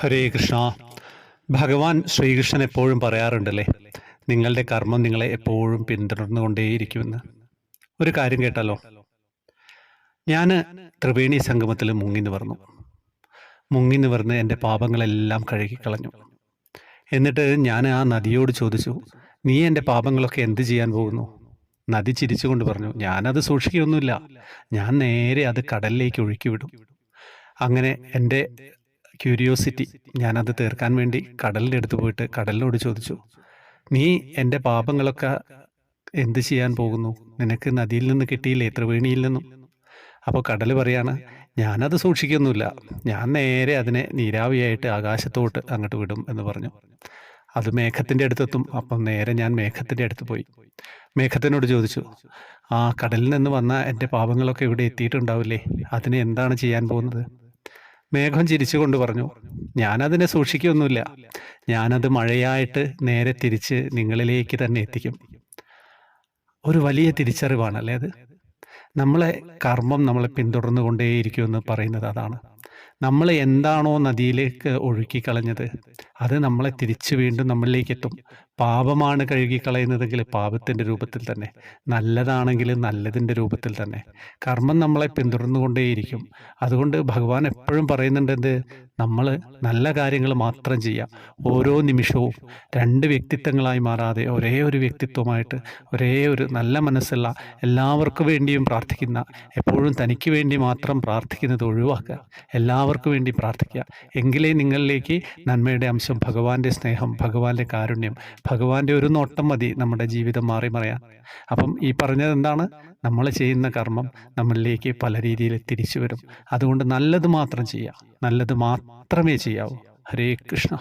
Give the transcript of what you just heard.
ഹരേ കൃഷ്ണ. ഭഗവാൻ ശ്രീകൃഷ്ണൻ എപ്പോഴും പറയാറുണ്ടല്ലേ? നിങ്ങളുടെ കർമ്മം നിങ്ങളെ എപ്പോഴും പിന്തുടർന്നുകൊണ്ടേയിരിക്കുമെന്ന്. ഒരു കാര്യം കേട്ടാലോ? ഞാൻ ത്രിവേണി സംഗമത്തിൽ മുങ്ങി നിവർന്നു. മുങ്ങി നിവർന്ന് എന്റെ പാപങ്ങളെല്ലാം കഴുകിക്കളഞ്ഞു. എന്നിട്ട് ഞാൻ ആ നദിയോട് ചോദിച്ചു നീ എന്റെ പാപങ്ങളൊക്കെ എന്ത് ചെയ്യാൻ പോകുന്നു? നദി ചിരിച്ചുകൊണ്ട് പറഞ്ഞു ഞാനത് സൂക്ഷിക്കുകയൊന്നുമില്ല ഞാൻ നേരെ അത് കടലിലേക്ക് ഒഴുക്കി വിടും. അങ്ങനെ എന്റെ ക്യൂരിയോസിറ്റി ഞാനത് തീർക്കാൻ വേണ്ടി കടലിന്റെ അടുത്ത് പോയിട്ട് കടലിനോട് ചോദിച്ചു നീ എന്റെ പാപങ്ങളൊക്കെ എന്ത് ചെയ്യാൻ പോകുന്നു? നിനക്ക് നദിയിൽ നിന്ന് കിട്ടിയില്ലേ? ത്രിവേണിയിൽ നിന്നും? അപ്പോൾ കടൽ പറയാണ് ഞാനത് സൂക്ഷിക്കൊന്നുമില്ല. ഞാൻ നേരെ അതിനെ നീരാവിയായിട്ട് ആകാശത്തോട്ട് അങ്ങോട്ട് വിടും എന്ന് പറഞ്ഞു. അത് മേഘത്തിന്റെ അടുത്തെത്തും. അപ്പം നേരെ ഞാൻ മേഘത്തിന്റെ അടുത്ത് പോയി. മേഘത്തിനോട് ചോദിച്ചു ആ കടലിൽ നിന്ന് വന്ന എന്റെ പാപങ്ങളൊക്കെ ഇവിടെ എത്തിയിട്ടുണ്ടാവില്ലേ? അതിന് എന്താണ് ചെയ്യാൻ പോകുന്നത്? മേഘം ചിരിച്ചുകൊണ്ട് പറഞ്ഞു ഞാനതിനെ സൂക്ഷിക്കൊന്നുമില്ല. ഞാനത് മഴയായിട്ട് നേരെ തിരിച്ച് നിങ്ങളിലേക്ക് തന്നെ എത്തിക്കും. ഒരു വലിയ തിരിച്ചറിവാണല്ലേ അത്? നമ്മളെ കർമ്മം നമ്മളെ പിന്തുടർന്നു കൊണ്ടേയിരിക്കുമെന്ന് പറയുന്നത് അതാണ്. നമ്മൾ എന്താണോ നദിയിലേക്ക് ഒഴുക്കി കളഞ്ഞത് അത് നമ്മളെ തിരിച്ചു വീണ്ടും നമ്മളിലേക്ക് എത്തും. പാപമാണ് കഴുകിക്കളയുന്നതെങ്കിൽ പാപത്തിന്റെ രൂപത്തിൽ തന്നെ. നല്ലതാണെങ്കിൽ നല്ലതിന്റെ രൂപത്തിൽ തന്നെ. കർമ്മം നമ്മളെ പിന്തുടർന്നുകൊണ്ടേയിരിക്കും. അതുകൊണ്ട് ഭഗവാൻ എപ്പോഴും പറയുന്നുണ്ട് എന്ത്? നമ്മൾ നല്ല കാര്യങ്ങൾ മാത്രം ചെയ്യാം. ഓരോ നിമിഷവും രണ്ട് വ്യക്തിത്വങ്ങളായി മാറാതെ ഒരേ ഒരു വ്യക്തിത്വമായിട്ട് ഒരേ ഒരു നല്ല മനസ്സുള്ള എല്ലാവർക്കും വേണ്ടിയും പ്രാർത്ഥിക്കുന്ന എപ്പോഴും തനിക്ക് വേണ്ടി മാത്രം പ്രാർത്ഥിക്കുന്നത് ഒഴിവാക്കുക എല്ലാവർക്കും വേണ്ടി പ്രാർത്ഥിക്കുക. എങ്കിലേ നിങ്ങളിലേക്ക് നന്മയുടെ അംശം ഭഗവാന്റെ സ്നേഹം ഭഗവാന്റെ കാരുണ്യം ഭഗവാന്റെ ഒരു നോട്ടം മതി നമ്മുടെ ജീവിതം മാറി മറിയാൻ. അപ്പം ഈ പറഞ്ഞത് എന്താണ് നമ്മൾ ചെയ്യുന്ന കർമ്മം നമ്മളിലേക്ക് പല രീതിയിൽ തിരിച്ചു വരും. അതുകൊണ്ട് നല്ലത് മാത്രം ചെയ്യാം. നല്ലത് മാത്രമേ ചെയ്യാവൂ. ഹരേ കൃഷ്ണ.